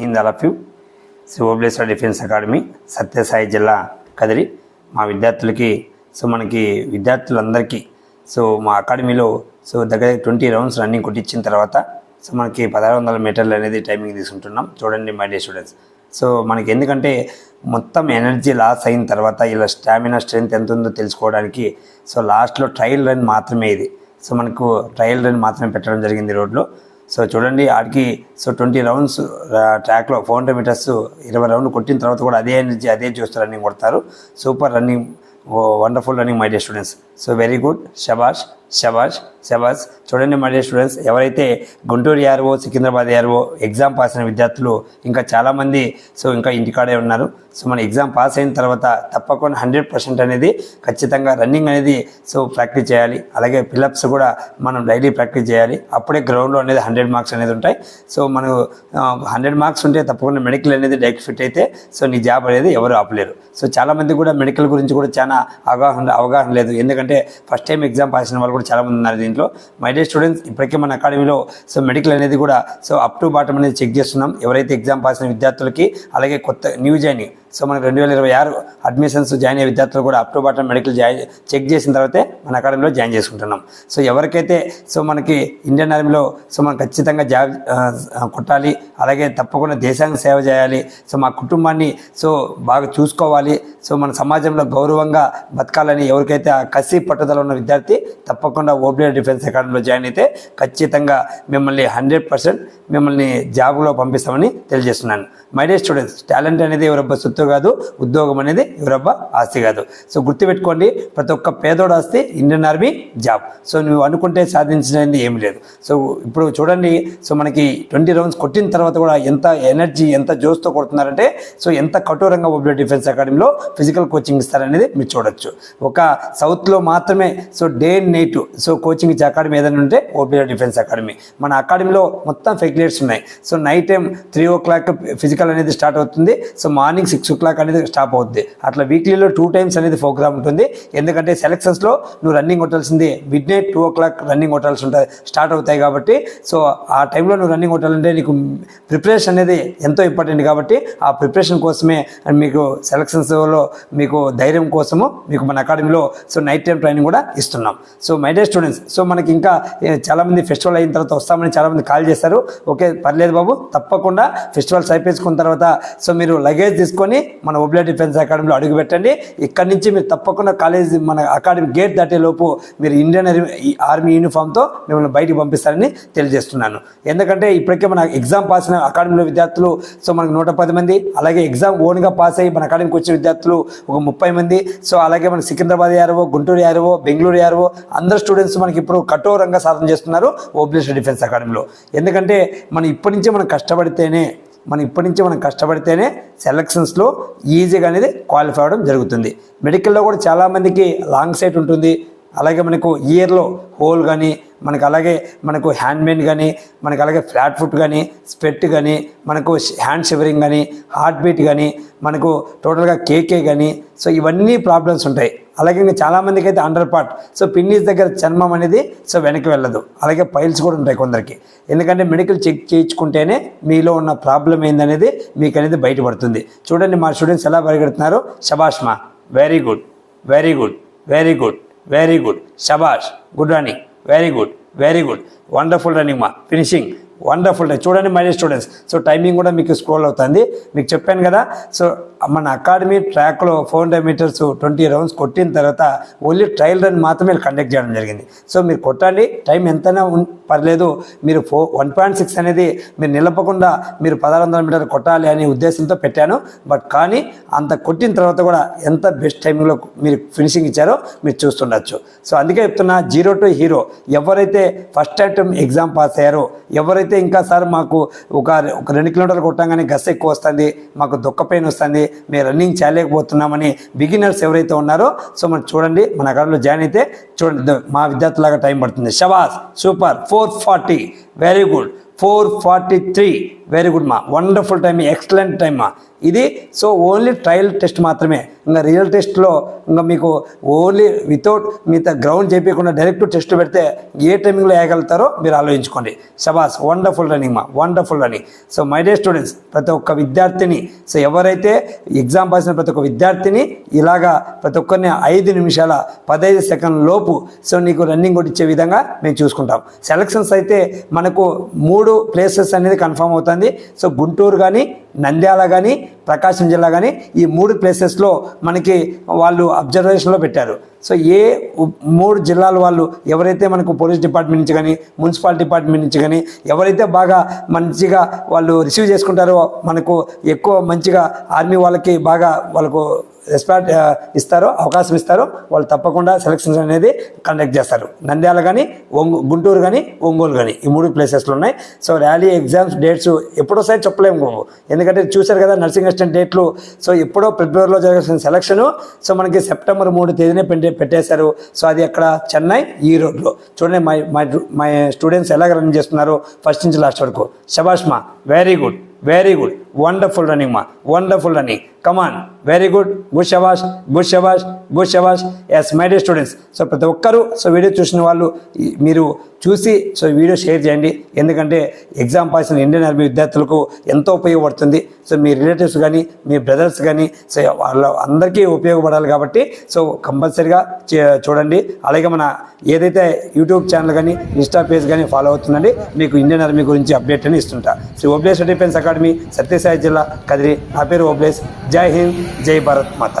హింద్ అలఫ్యూ Shri Obleshwara defence academy Sathya Sai జిల్లా కదిరి. మా విద్యార్థులకి సో మనకి విద్యార్థులందరికీ సో మా అకాడమీలో సో దగ్గర ట్వంటీ రౌండ్స్ రన్నింగ్ కొట్టించిన తర్వాత సో మనకి పదహారు వందల మీటర్లు అనేది టైమింగ్ తీసుకుంటున్నాం. చూడండి మై డే స్టూడెంట్స్. సో మనకి ఎందుకంటే మొత్తం ఎనర్జీ లాస్ అయిన తర్వాత ఇలా స్టామినా స్ట్రెంత్ ఎంత ఉందో తెలుసుకోవడానికి సో లాస్ట్లో ట్రయల్ రన్ మాత్రమే ఇది. సో మనకు ట్రయల్ రన్ మాత్రమే పెట్టడం జరిగింది రోడ్లో. సో చూడండి ఆడికి సో ట్వంటీ రౌండ్స్ ట్రాక్లో ఫోర్ హండ్రెడ్ మీటర్స్ ఇరవై రౌండ్లు కొట్టిన తర్వాత కూడా అదే ఎనర్జీ అదే చూస్తూ రన్నింగ్ కొడతారు. Super running wonderful running my dear students. So very good శబాష్ శబాష్ శబాష్ చూడండి మళ్ళీ స్టూడెంట్స్ ఎవరైతే Guntur ARO Secunderabad ARO exam pass అయిన విద్యార్థులు ఇంకా చాలామంది సో ఇంకా ఇంటికాడే ఉన్నారు. సో మన ఎగ్జామ్ పాస్ అయిన తర్వాత తప్పకుండా హండ్రెడ్ పర్సెంట్ అనేది ఖచ్చితంగా రన్నింగ్ అనేది సో ప్రాక్టీస్ చేయాలి. అలాగే పిల్లప్స్ కూడా మనం డైలీ ప్రాక్టీస్ చేయాలి. అప్పుడే గ్రౌండ్లో అనేది హండ్రెడ్ మార్క్స్ అనేది ఉంటాయి. సో మనం హండ్రెడ్ మార్క్స్ ఉంటే తప్పకుండా మెడికల్ అనేది డైరెక్ట్ ఫిట్ అయితే సో నీ జాబ్ అనేది ఎవరు ఆపలేరు. సో చాలామంది కూడా మెడికల్ గురించి కూడా చాలా అవగాహన అవగాహన లేదు. ఎందుకంటే ఫస్ట్ టైం ఎగ్జామ్ పాస్ అయిన వాళ్ళు కూడా చాలామంది ఉన్నారు దీంట్లో. మై డే స్టూడెంట్స్ ఇప్పటికే మన అకాడమీలో సో మెడికల్ అనేది కూడా సో అప్ టు బాటం అనేది చెక్ చేస్తున్నాం. ఎవరైతే ఎగ్జామ్ పాస్ అయిన విద్యార్థులకి అలాగే కొత్త న్యూ జాయినింగ్ సో మనకు రెండు వేల ఇరవై ఆరు అడ్మిషన్స్ జాయిన్ అయ్యే విద్యార్థులు కూడా up to bottom medical join check చేసిన తర్వాతే మన అకాడమీలో జాయిన్ చేసుకుంటున్నాం. సో ఎవరికైతే సో మనకి ఇండియన్ ఆర్మీలో సో మనం ఖచ్చితంగా జాబ్ కొట్టాలి అలాగే తప్పకుండా దేశానికి సేవ చేయాలి సో మా కుటుంబాన్ని సో బాగా చూసుకోవాలి సో మన సమాజంలో గౌరవంగా బతకాలని ఎవరికైతే ఆ కసి పట్టుదల ఉన్న విద్యార్థి తప్పకుండా ఓబ్లేర్ డిఫెన్స్ అకాడమీలో జాయిన్ అయితే ఖచ్చితంగా మిమ్మల్ని హండ్రెడ్ పర్సెంట్ మిమ్మల్ని జాబ్లో పంపిస్తామని తెలియజేస్తున్నాను. మై డే స్టూడెంట్స్ టాలెంట్ అనేది ఎవరబ్బా సొత్తు కాదు ఉద్యోగం అనేది ఎవరబ్బ ఆస్తి కాదు. సో గుర్తుపెట్టుకోండి ప్రతి ఒక్క పేదోడు ఆస్తి ఇండియన్ ఆర్మీ జాబ్. సో నువ్వు అనుకుంటే సాధించినది ఏమి లేదు. సో ఇప్పుడు చూడండి సో మనకి ట్వంటీ రౌండ్స్ కొట్టిన తర్వాత కూడా ఎంత ఎనర్జీ ఎంత జోస్తో కొడుతున్నారంటే సో ఎంత కఠోరంగా ఓబ్లేర్ డిఫెన్స్ అకాడమీలో ఫిజికల్ కోచింగ్ ఇస్తారనేది మీరు చూడొచ్చు. ఒక సౌత్లో మాత్రమే so day and night so coaching ఇచ్చే అకాడమీ ఏదైనా ఉంటే ఓబీఆర్ డిఫెన్స్ అకాడమీ. మన అకాడమీలో మొత్తం ఫెసిలిటీస్ ఉన్నాయి. So night time three o'clock physical అనేది స్టార్ట్ అవుతుంది. సో మార్నింగ్ సిక్స్ క్లాక్ అనేది స్టాప్ అవుతుంది అట్లా వీక్లీలో టూ టైమ్స్ అనేది ప్రోగ్రామ్ ఉంటుంది. ఎందుకంటే సెలక్షన్స్లో నువ్వు రన్నింగ్ కొట్టాల్సింది midnight two o'clock running కొట్టాల్సి ఉంటుంది. స్టార్ట్ అవుతాయి కాబట్టి. సో ఆ టైంలో నువ్వు రన్నింగ్ కొట్టాలంటే నీకు ప్రిపరేషన్ అనేది ఎంతో ఇంపార్టెంట్ కాబట్టి ఆ ప్రిపరేషన్ కోసమే మీకు సెలక్షన్స్లో మీకు ధైర్యం కోసము మీకు మన అకాడమీలో సో నైట్ టైం ట్రైనింగ్ కూడా ఇస్తున్నాం. So my dear students so మనకి ఇంకా చాలామంది ఫెస్టివల్ అయిన తర్వాత వస్తామని చాలామంది కాల్ చేశారు. ఓకే పర్లేదు బాబు తప్పకుండా ఫెస్టివల్స్ అయిపోయించుకున్న తర్వాత సో మీరు లగేజ్ తీసుకొని మన ఒబ్లే డిఫెన్స్ అకాడమీలో అడుగు పెట్టండి ఇక్కడ నుంచి మీరు తప్పకుండా కాలేజ్ మన అకాడమీ గేట్ దాటే లోపు మీరు ఇండియన్ ఆర్మీ- ఆర్మీ యూనిఫామ్తో మిమ్మల్ని బయటికి పంపిస్తారని తెలియజేస్తున్నాను. ఎందుకంటే ఇప్పటికే మన ఎగ్జామ్ పాస్ అయిన అకాడమీలో విద్యార్థులు సో మనకు నూట పది మంది అలాగే ఎగ్జామ్ ఓన్గా పాస్ అయ్యి మన అకాడమీకి వచ్చిన విద్యార్థులు ఒక ముప్పై మంది సో అలాగే మన సికింద్రాబాద్ యారవో గుంటూరు యారవో బెంగళూరు యారవో అందరు స్టూడెంట్స్ మనకి ఇప్పుడు కఠోరంగా సాధన చేస్తున్నారు ఓబ్లేషన్ డిఫెన్స్ అకాడమీలో ఎందుకంటే మనం ఇప్పటి నుంచే మనం కష్టపడితేనే మనం ఇప్పటి నుంచి మనం కష్టపడితేనే సెలక్షన్స్లో ఈజీగా అనేది క్వాలిఫై అవ్వడం జరుగుతుంది. మెడికల్లో కూడా చాలామందికి లాంగ్ సైట్ ఉంటుంది. అలాగే మనకు ఇయర్లో హోల్ కానీ మనకు అలాగే మనకు హ్యాండ్ మేడ్ కానీ మనకు అలాగే ఫ్లాట్ ఫుట్ కానీ స్పెట్ కానీ మనకు హ్యాండ్ షివరింగ్ కానీ హార్ట్ బీట్ కానీ మనకు టోటల్గా కేకే కానీ సో ఇవన్నీ ప్రాబ్లమ్స్ ఉంటాయి. అలాగే ఇంకా చాలామందికి అయితే అండర్ పార్ట్ సో పిన్నీస్ దగ్గర చర్మం అనేది సో వెనక్కి వెళ్ళదు. అలాగే పైల్స్ కూడా ఉంటాయి కొందరికి. ఎందుకంటే మెడికల్ చెక్ చేయించుకుంటేనే మీలో ఉన్న ప్రాబ్లం ఏందనేది మీకు అనేది బయటపడుతుంది. చూడండి మా స్టూడెంట్స్ ఎలా పరిగెడుతున్నారు. శబాష్ మా. Very good very good very good very good శబాష్ good running Very good. Very good. Wonderful running, ma. Finishing. Wonderful day చూడండి మై స్టూడెంట్స్ సో టైమింగ్ కూడా మీకు స్క్రోల్ అవుతుంది. మీకు చెప్పాను కదా సో మన అకాడమీ ట్రాక్లో four hundred metres twenty rounds కొట్టిన తర్వాత ఓన్లీ ట్రయల్ రన్ మాత్రమే కండక్ట్ చేయడం జరిగింది. సో మీరు కొట్టండి. టైం ఎంతైనా ఉన్- పర్లేదు. మీరు ఫో వన్ పాయింట్ సిక్స్ అనేది మీరు నిలపకుండా మీరు పదహారు వందల మీటర్లు కొట్టాలి అనే ఉద్దేశంతో పెట్టాను. బట్ కానీ అంత కొట్టిన తర్వాత కూడా ఎంత బెస్ట్ టైమింగ్లో మీరు ఫినిషింగ్ ఇచ్చారో మీరు చూస్తుండొచ్చు. సో అందుకే చెప్తున్నా జీరో టు హీరో ఎవరైతే ఫస్ట్ అటెంప్ట్ ఎగ్జామ్ పాస్ అయ్యారో ఎవరైతే ఇంకా సార్ మాకు ఒక ఒక రెండు కిలోమీటర్లు కొట్టంగానే గస్ ఎక్కువ వస్తుంది మాకు దుక్క పెయిన్ వస్తుంది మేము రన్నింగ్ చేయలేకపోతున్నామని బిగినర్స్ ఎవరైతే ఉన్నారో సో మనం చూడండి మన అకాడమీలో జాయిన్ అయితే చూడండి మా విద్యార్థులాగా టైం పడుతుంది. షబాస్ super four forty very good four forty three. Very good మా వండర్ఫుల్ టైమ్ ఎక్సలెంట్ టైమ్ మా ఇది సో ఓన్లీ ట్రయల్ టెస్ట్ మాత్రమే. ఇంకా రియల్ టెస్ట్లో ఇంకా మీకు ఓన్లీ వితౌట్ మిగతా గ్రౌండ్ చేయకుండా డైరెక్ట్ టెస్ట్ పెడితే ఏ టైమింగ్లో వేయగలుగుతారో మీరు ఆలోచించుకోండి. శబాస్ వండర్ఫుల్ రన్నింగ్ మా wonderful running so my dear students ప్రతి ఒక్క విద్యార్థిని సో ఎవరైతే ఎగ్జామ్ పాసిన ప్రతి ఒక్క విద్యార్థిని ఇలాగా ప్రతి ఒక్కరిని ఐదు నిమిషాల పదహైదు సెకండ్ లోపు సో నీకు రన్నింగ్ కొట్టించే విధంగా మేము చూసుకుంటాం. సెలక్షన్స్ అయితే మనకు మూడు ప్లేసెస్ అనేది కన్ఫర్మ్ అవుతుంది సో గుంటూరు కానీ నంద్యాల కానీ ప్రకాశం జిల్లా కానీ ఈ మూడు ప్లేసెస్లో మనకి వాళ్ళు అబ్జర్వేషన్లో పెట్టారు. సో ఏ మూడు జిల్లాల వాళ్ళు ఎవరైతే మనకు పోలీస్ డిపార్ట్మెంట్ నుంచి కానీ మున్సిపల్ డిపార్ట్మెంట్ నుంచి కానీ ఎవరైతే బాగా మంచిగా వాళ్ళు రిసీవ్ చేసుకుంటారో మనకు ఎక్కువ మంచిగా ఆర్మీ వాళ్ళకి బాగా వాళ్ళకు రెస్పాట్ ఇస్తారో అవకాశం ఇస్తారో వాళ్ళు తప్పకుండా సెలక్షన్స్ అనేది కండక్ట్ చేస్తారు. నంద్యాల కానీ ఒంగు గుంటూరు కానీ ఒంగోలు కానీ ఈ మూడు ప్లేసెస్లో ఉన్నాయి. సో ర్యాలీ ఎగ్జామ్స్ డేట్స్ ఎప్పుడోసారి చెప్పలేము. ఎందుకంటే ఎందుకంటే చూశారు కదా నర్సింగ్ అసిస్టెంట్ డేట్లు. సో ఎప్పుడో ఫిబ్రవరిలో జరగాల్సిన సెలక్షన్. సో మనకి సెప్టెంబర్ మూడు తేదీనే పెట్టే పెట్టేశారు. సో అది అక్కడ చెన్నై ఈ రోడ్లో. చూడండి మై మై మై స్టూడెంట్స్ ఎలాగ రన్ చేస్తున్నారు ఫస్ట్ నుంచి లాస్ట్ వరకు. శబాష్మా very good very good wonderful running మా wonderful running come on very good good షబాష్ good షబాష్ good షబాష్ yes my dear students so ప్రతి ఒక్కరూ సో వీడియో చూసిన వాళ్ళు మీరు చూసి సో వీడియో షేర్ చేయండి. ఎందుకంటే ఎగ్జామ్ పాస్ అయిన ఇండియన్ ఆర్మీ విద్యార్థులకు ఎంతో ఉపయోగపడుతుంది. సో మీ రిలేటివ్స్ కానీ మీ బ్రదర్స్ కానీ సో వాళ్ళ అందరికీ ఉపయోగపడాలి కాబట్టి సో కంపల్సరీగా చే- చూడండి. అలాగే మన ఏదైతే యూట్యూబ్ ఛానల్ కానీ ఇన్స్టా పేజ్ కానీ ఫాలో అవుతుందండి మీకు ఇండియన్ ఆర్మీ గురించి అప్డేట్ అని ఇస్తుంటా. So Obulesh defence academy Sathya Sai జిల్లా కదిరి నా పేరు ఓబ్లేస్ జై హింద్ జై భారత్ మాత